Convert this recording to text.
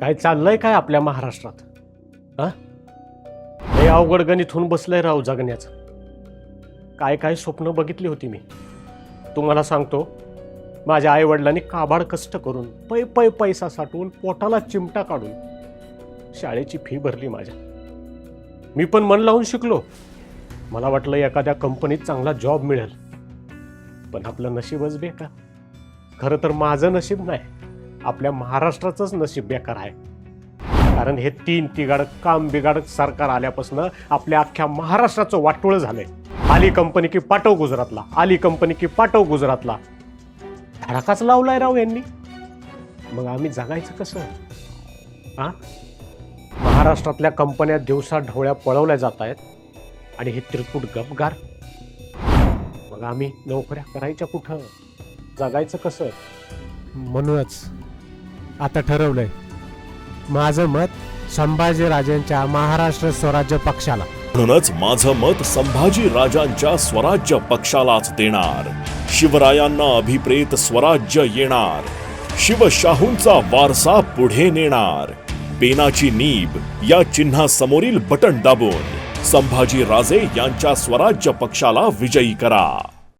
काय चाललंय काय आपल्या महाराष्ट्रात? हा? हे अवघड गणित होऊन बसलंय राव जगण्याचं. काय काय स्वप्न बघितली होती मी. तुम्हाला सांगतो माझ्या आईवडिलांनी काबाड कष्ट करून पै पै पैसा साठवून पोटाला चिमटा काढून शाळेची फी भरली माझ्या. मी पण मन लावून शिकलो. मला वाटलं एखाद्या कंपनीत चांगला जॉब मिळेल. पण आपलं नशीबच बेकार. खरं तर माझं नशीब नाही. आपल्या महाराष्ट्राचंच नशीब बेकार आहे. कारण हे तीन तिगाड काम बिगाड सरकार आल्यापासून आपल्या अख्ख्या महाराष्ट्राचं वाटोळं झालंय. आली कंपनी की पाठव गुजरातला आली कंपनी की पाठव गुजरातला. धडाकाच लावलाय राव यांनी. मग आम्ही जगायचं कसं? हा महाराष्ट्रातल्या कंपन्या दिवसा ढवळ्या पळवल्या जात आहेत आणि हे त्रिकूट गपगार. मग आम्ही नोकऱ्या करायच्या कुठं? जगायचं कसं? म्हणूनच आता ठरवलंय. माझं मत संभाजीराजेंच्या महाराष्ट्र स्वराज्य पक्षाला. म्हणूनच माझं मत संभाजी राजांच्या स्वराज्य पक्षालाच देणार. शिवरायांना अभिप्रेत स्वराज्य येणार. शिवशाहूंचा वारसा पुढे नेणार. पेनाची नीब या चिन्हासमोरील बटन दाबून संभाजी राजे यांच्या स्वराज्य पक्षाला विजयी करा.